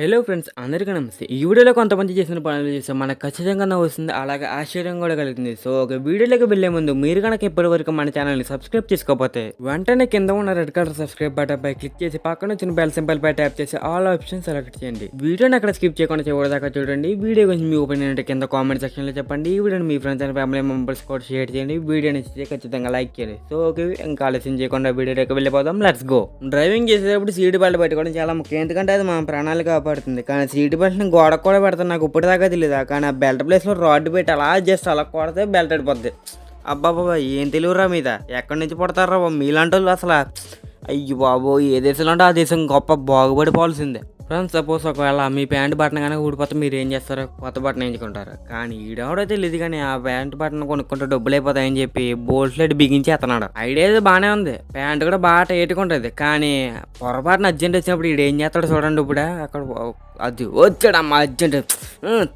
Hello friends అందరికీ నమస్తే. ఈ వీడియోలో కొంతమంది చేసిన పనులు చేస్తే మనకు ఖచ్చితంగా వస్తుంది అలాగే ఆశ్చర్యం కూడా కలుగుతుంది. సో ఒక వీడియోలోకి వెళ్ళే ముందు మీరు కనుక ఇప్పటివరకు మన ఛానల్ని సబ్స్క్రైబ్ చేసుకోకపోతే వెంటనే కింద ఉన్న రెడ్ కలర్ సబ్స్క్రైబ్ పై క్లిక్ చేసి పక్కన వచ్చిన బెల్ సింబల్ పై ట్యాప్ చేసి ఆల్ ఆప్షన్ సెలెక్ట్ చేయండి. వీడియోని అక్కడ స్కిప్ చేయకుండా చివరిదాకా చూడండి. వీడియో గురించి మీ ఒపీనియన్ అంటే కింద కామెంట్ సెక్షన్లో చెప్పండి. ఈ వీడియోని మీ ఫ్రెండ్స్ అండ్ ఫ్యామిలీ మెంబర్స్ కూడా షేర్ చేయండి. వీడియో నచ్చితే ఖచ్చితంగా లైక్ చేయండి. సో ఓకే ఇంకా ఆలస్యం చేయకుండా వీడియోలోకి వెళ్ళిపోదాం. లెట్స్ గో డ్రైవింగ్ చేసేటప్పుడు సీట్ బెల్ట్ పెట్టుకోవడం చాలా ముఖ్యం. ఎందుకంటే అది మన ప్రాణాలు పడుతుంది. కానీ సీటు బెల్ట్ని గోడకు కూడా పెడతాను. నాకు ఇప్పటిదాకా తెలియదు కానీ ఆ బెల్ట్ ప్లేస్లో రాడ్ పెట్టి అలా జస్ట్ అలా కొడితే బెల్ట్ అడిపోద్ది అబ్బాబాబా ఏం తెలియరా మీద? ఎక్కడి నుంచి పడతారా మీలాంటి వాళ్ళు అసలు. అయ్యి బాబు ఏ దేశంలో అంటే ఆ దేశం గొప్ప బాగుపడిపోవాల్సిందే ఫ్రెండ్స్ సపోజ్ ఒకవేళ మీ ప్యాంట్ బటన్ కనుక ఊడిపోతే మీరు ఏం చేస్తారు? కొత్త బటన్ ఎంచుకుంటారు కానీ ఈడెవడో తెలియదు కానీ ఆ ప్యాంట్ బటన్ కొనుక్కుంటే డబ్బులు అయిపోతాయని చెప్పి బోల్ట్లెట్ బిగించి ఎత్తనాడు. ఐడియా అయితే బాగానే ఉంది. ప్యాంట్ కూడా బాగా టైట్కుంటుంది కానీ పొరపాటున అర్జెంట్ వచ్చినప్పుడు ఈడు ఏం చేస్తాడు చూడండి ఇప్పుడు. అక్కడ అది వచ్చాడు అమ్మ అర్జెంట్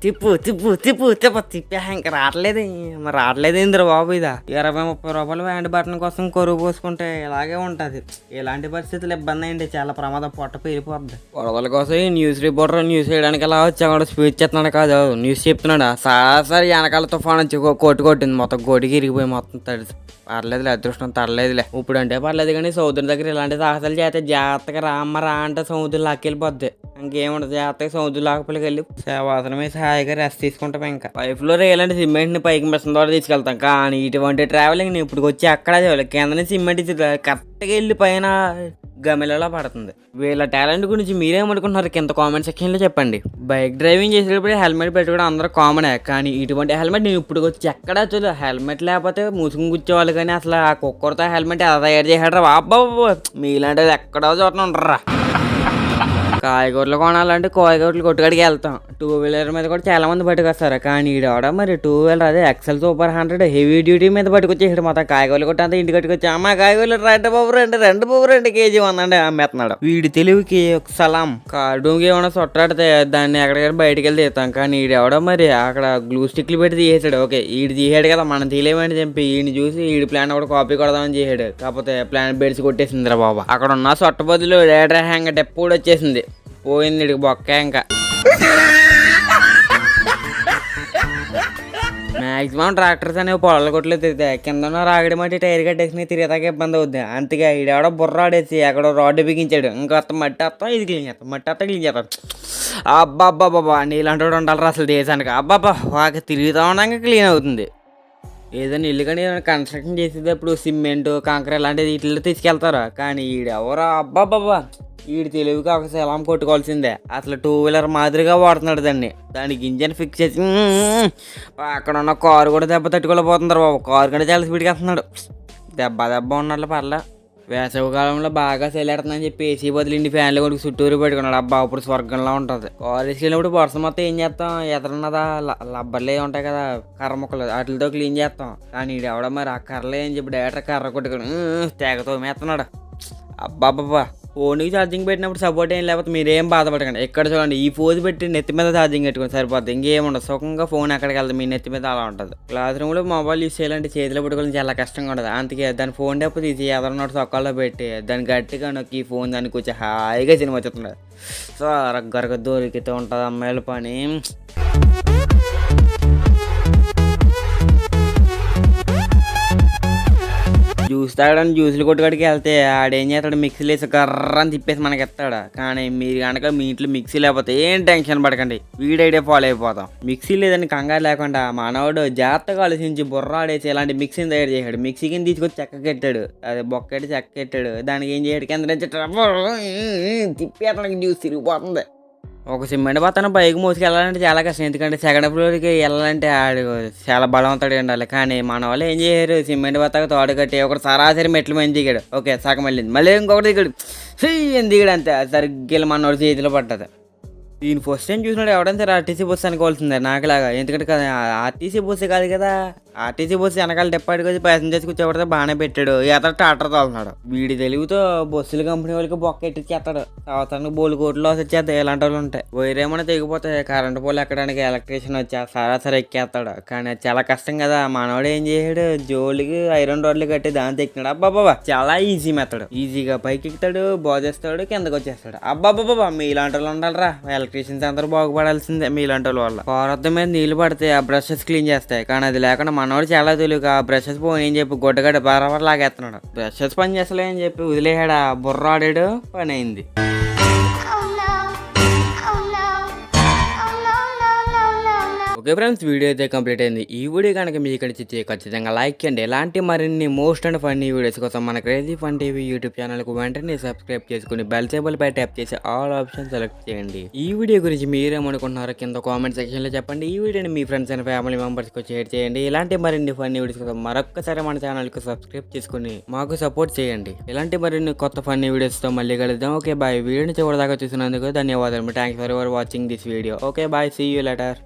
తిప్పు తిప్పు తిప్పు తిప్ప. తిప్పా ఇంకా రావట్లేదు. మరి రావట్లేదు ఇంద్ర బాబు ఇదా? ఇరవై ముప్పై రూపాయలు ప్యాంట్ బటన్ కోసం కొరువు పోసుకుంటే ఇలాగే ఉంటుంది. ఇలాంటి పరిస్థితులు ఇబ్బంది అయింది చాలా ప్రమాదం. పొట్ట పేరిపోద్ది గొడవల కోసం న్యూస్ రిపోర్టర్ న్యూస్ చేయడానికి ఎలా వచ్చాడు స్పీచ్ చెప్తున్నాడు కాదు. న్యూస్ చెప్తున్నాడు? సరాసరి వెనకాల తుఫాన్ వచ్చి కోటి కొట్టు కొట్టింది. మొత్తం కోటికి ఇరిగిపోయి మొత్తం తడిసి. పర్లేదులే అదృష్టం తరలేదులే. ఇప్పుడు అంటే పర్లేదు కానీ సముద్రం దగ్గర ఇలాంటి సాహసాలు చేస్తే జాగ్రత్తగా రామ్మ రా అంటే సముద్రం లాక్కెళ్ళిపోద్ది. ఇంకేముండదు జాగ్రత్తగా సముద్రం లోపలికి వెళ్ళి వాసన వేసి హాయిగా రెస్ట్ తీసుకుంటాం ఇంకా. పైపులో రేయాలంటే సిమెంట్ని పైకి మిషన్ ద్వారా తీసుకెళ్తాం. కానీ ఇటువంటి ట్రావెలింగ్ ఇప్పుడు వచ్చి అక్కడ చేయాలి. కింద సిమెంట్ ఇచ్చి కరెక్ట్గా వెళ్ళి పైన గమలలో పడుతుంది. వీళ్ళ టాలెంట్ గురించి మీరేమనుకుంటున్నారు కింద కామెంట్ సెక్షన్లో చెప్పండి. బైక్ డ్రైవింగ్ చేసేటప్పుడు హెల్మెట్ పెట్టుకోవడం అందరూ కామనే కానీ ఇటువంటి హెల్మెట్ నేను ఇప్పుడు వచ్చి ఎక్కడ చూడలేదు. హెల్మెట్ లేకపోతే మూసుకుని కూర్చోవాలి కానీ అసలు ఆ కుక్కర్తో హెల్మెట్ ఎలా తయారు చేశాడు బాబా మీలాంటి ఎక్కడో చోట ఉండరా కాయగూరలు కొనాలంటే కాయగూరలు కొట్టుకడికి వెళ్తాం. టూ వీలర్ మీద కూడా చాలా మంది పట్టుకొస్తారు. కానీ ఈడ మరి టూ వీలర్ అదే XL super hundred heavy duty మీద పట్టుకొచ్చేసాడు మొత్తం. కాయగూరలు కొట్టి అంతా ఇంటికి కట్టుకొచ్చి అమ్మ కాయగూరలు రెండు బాబు రెండు రెండు బాబు రెండు కేజీ ఉందండి అమ్మేస్తున్నాడు వీడి తెలివికి ఒక సలాం. కార్డూమ్కి ఏమైనా సొట్టాడితే దాన్ని ఎక్కడికైనా బయటికి వెళ్ళి తీస్తాం. కానీ ఈడెవడో మరి అక్కడ గ్లూ స్టిక్లు పెట్టి తీసేసాడు. ఓకే ఈడు తీసాడు కదా మనం తీయలేమని చెప్పి ఈయన చూసి ఈడి ప్లాన్ కూడా కాపీ కొడదామని చేసాడు. కాకపోతే ప్లాన్ బెడ్స్ కొట్టేసిందిరా బాబా. అక్కడ ఉన్న సొట్ట బదులు డేటా హ్యాంగ్ డెప్ కూడా వచ్చేసింది. పోయింది ఇడికి బొక్క ఇంకా. మాక్సిమం ట్రాక్టర్స్ అనేవి పొలాల కొట్లు తిరుగుతాయి. కింద ఉన్న రాగడి మట్టి టైర్ కట్టేసి తిరిగేదాకా ఇబ్బంది అవుద్ది. అందుకే ఈడెవడో బుర్ర ఆడేసి ఎక్కడో రోడ్డు బిగించాడు. ఇంకొత్త మట్టి అత్త ఇది క్లీన్ చేస్తాం మట్టి అత్త క్లీన్ చేస్తాం అబ్బా అబ్బా బాబా నీలాంటి వాడు ఉండాలి అసలు దేశానికి. అబ్బాబ్బా వాకి తిరుగుతూ ఉండగా క్లీన్ అవుతుంది. ఏదైనా ఇల్లు కానీ ఏదైనా కన్స్ట్రక్షన్ చేసేటప్పుడు సిమెంట్ కాంక్రీట్ ఇలాంటిది వీటిలో తీసుకెళ్తారు? కానీ ఈడెవరో అబ్బాబ్బా ఈడు తెలివికి ఒక సెలాం కొట్టుకోవాల్సిందే. అసలు టూ వీలర్ మాదిరిగా వాడుతున్నాడు దాన్ని. దానికి ఇంజన్ ఫిక్స్ చేసి అక్కడ ఉన్న కారు కూడా దెబ్బ తట్టుకోలేకపోతున్నారు బాబు. కారు కంటే చాలా స్పీడ్గా వస్తున్నాడు. దెబ్బ దెబ్బ ఉన్నట్లు పర్లే. వేసవి కాలంలో బాగా సెలెడుతుందని చెప్పి ఏసీ బదులు ఇంటి ఫ్యాన్లు కొడుకు చుట్టూరు పెట్టుకున్నాడు. అబ్బా ఇప్పుడు స్వర్గంలో ఉంటుంది. కాలేజ్కి వెళ్ళినప్పుడు వర్షం మొత్తం ఏం చేస్తాం? ఎదురున్నదా లబ్బర్లే ఉంటాయి కదా. కర్ర ముక్కలు వాటితో క్లీన్ చేస్తాం. కానీ ఈడు మరి ఆ కర్రలే అని చెప్పి డైరెక్ట్ కర్ర కొట్టుకుని "ఉమ్, తెగతో మేస్తున్నాడు అబ్బాబ్బా ఫోన్కి ఛార్జింగ్ పెట్టినప్పుడు సపోర్ట్ ఏం లేకపోతే మీరేం బాధపడకండి. ఎక్కడ చూడండి ఈ ఫోన్ పెట్టి నెత్తి మీద ఛార్జింగ్ పెట్టుకుని సరిపోద్ది. ఇంకేం ఉండదు సుఖంగా ఫోన్ ఎక్కడికి వెళ్తుంది? మీ నెత్తి మీద అలా ఉంటుంది. క్లాస్ రూమ్లో మొబైల్ యూస్ చేయాలంటే చేతిలో పెట్టుకోవడం చాలా కష్టంగా ఉండదు అందుకే దాని ఫోన్ డెప్పు తీసి ఎదరన్నోటి సొక్కల్లో పెట్టి దాన్ని గట్టిగా నొక్కి ఈ ఫోన్ దాన్ని కూర్చొని హాయిగా సినిమా వచ్చేస్తున్నాడు సో రగ్గరగ దొరికితే ఉంటుంది అమ్మాయిల పని. జ్యూస్ తాగడానికి జ్యూసులు కొట్టుకాడికి వెళ్తే ఆడేం చేస్తాడు? మిక్సీలు వేసి కర్రని తిప్పేసి మనకి ఇస్తాడు కానీ మీరు కనుక మీ ఇంట్లో మిక్సీ లేకపోతే ఏం టెన్షన్ పడకండి. వీడి ఐడియా ఫాలో అయిపోతాం. మిక్సీ లేదని కంగారు లేకుండా మానవుడు జాగ్రత్తగా ఆలోచించి బుర్ర ఆడేసి ఇలాంటి మిక్సీని తయారు చేశాడు. మిక్సీ కింద తీసుకొచ్చి చెక్క కెట్టాడు. అది బొక్కటి చెక్క కెట్టాడు. దానికి ఏం చేయడు? కింద నుంచి తిప్పి అతనికి జ్యూస్ తిరిగిపోతుంది. ఒక సిమెంట్ బత్తను పైకి మోసుకెళ్ళాలంటే చాలా కష్టం. ఎందుకంటే సెకండ్ ఫ్లోర్కి వెళ్ళాలంటే ఆడు చాలా బలవంతుడు ఉండాలి కానీ మన వాళ్ళు ఏం చేయరు సిమెంట్ బత్తకు తోడు కట్టి ఒకటి సరాసరి మెట్లు మంది దిగాడు. ఓకే సగం వెళ్ళింది. మళ్ళీ ఇంకొకటి దిగాడు. హీ అని దిగాడు అంతే. సరిగ్గా మనోడు చేతిలో పట్టదు దీని ఫస్ట్ టైం చూసినాడు ఎవడంతా ఆర్టీసీ బస్సు అనుకోవాల్సిందే నాకులాగా. ఎందుకంటే కదా ఆర్టీసీ బస్సు కాదు కదా. ఆర్టీసీ బస్సు వెనకాల డిప్పాడికి వచ్చి ప్యాసింజర్స్ కూర్చోబడితే బాగానే పెట్టాడు. ఎతడు టాటర్ తోలుతున్నాడు. వీడి తెలివితో బస్సులు కంపెనీ వాళ్ళకి బొక్క ఎట్టిచ్చేస్తాడు. సంవత్సరానికి బోలు కోట్లు లాస్ వచ్చేస్తాయి ఇలాంటి వాళ్ళు ఉంటాయి. వైరేమైనా తెగిపోతాయి కరెంటు పోలు ఎక్కడానికి ఎలక్ట్రీషియన్ వచ్చా? సరాసరి ఎక్కేస్తాడు. కానీ చాలా కష్టం కదా. మనవాడు ఏం చేసాడు జోలికి ఐరన్ రోడ్లు కట్టి దాంతో ఎక్కినాడు అబ్బాబా చాలా ఈజీ మెత్తడు ఈజీగా పైకి ఎక్కుతాడు బాగేస్తాడు కిందకు వచ్చేస్తాడు. అబ్బాబాబా మీ ఇలాంటి వాళ్ళు ఉండాలిరా. ఎలక్ట్రీషియన్స్ అందరూ బాగుపడాల్సిందే మీ ఇలాంటి వాళ్ళ వల్ల. మీద నీళ్ళు పడితే ఆ బ్రషెస్ క్లీన్ చేస్తాయి. కానీ అది లేకుండా మనవాడు చాలా తెలియక బ్రషెస్ పోయి ఏం చెప్పి గుడ్డగడ్డ బరబర లాగేస్తున్నాడు బ్రషెస్ పని చేస్తలే అని చెప్పి వదిలేయాడా బుర్రాడాడు బుర్ర పని అయింది ఓకే ఫ్రెండ్స్ వీడియో అయితే కంప్లీట్ అయింది. ఈ వీడియో కనుక మీకు నచ్చితే ఖచ్చితంగా లైక్ చేయండి. ఇలాంటి మరిన్ని మోస్ట్ అండ్ ఫన్నీ వీడియోస్ కోసం మన క్రేజీ ఫన్ టీవీ యూట్యూబ్ ఛానల్కు వెంటనే సబ్స్క్రైబ్ చేసుకుని బెల్ సేబుల్ పై ట్యాప్ చేసి ఆల్ ఆప్షన్ సెలెక్ట్ చేయండి. ఈ వీడియో గురించి మీరేమనుకుంటున్నారో కింద కామెంట్ సెక్షన్లో చెప్పండి. ఈ వీడియోని మీ ఫ్రెండ్స్ అండ్ ఫ్యామిలీ మెంబర్స్కి షేర్ చేయండి. ఇలాంటి మరిన్ని ఫన్నీ వీడియోస్ కోసం మరొక్కసారి మన ఛానల్కు సబ్స్క్రైబ్ చేసుకుని మాకు సపోర్ట్ చేయండి. ఇలాంటి మరిన్ని కొత్త ఫన్నీ వీడియోస్తో మళ్ళీ కలుద్దాం. ఓకే బాయ్ వీడియోని చివరిదాకా చూసినందుకు ధన్యవాదాలు. Thanks for ever watching this video okay bye see you later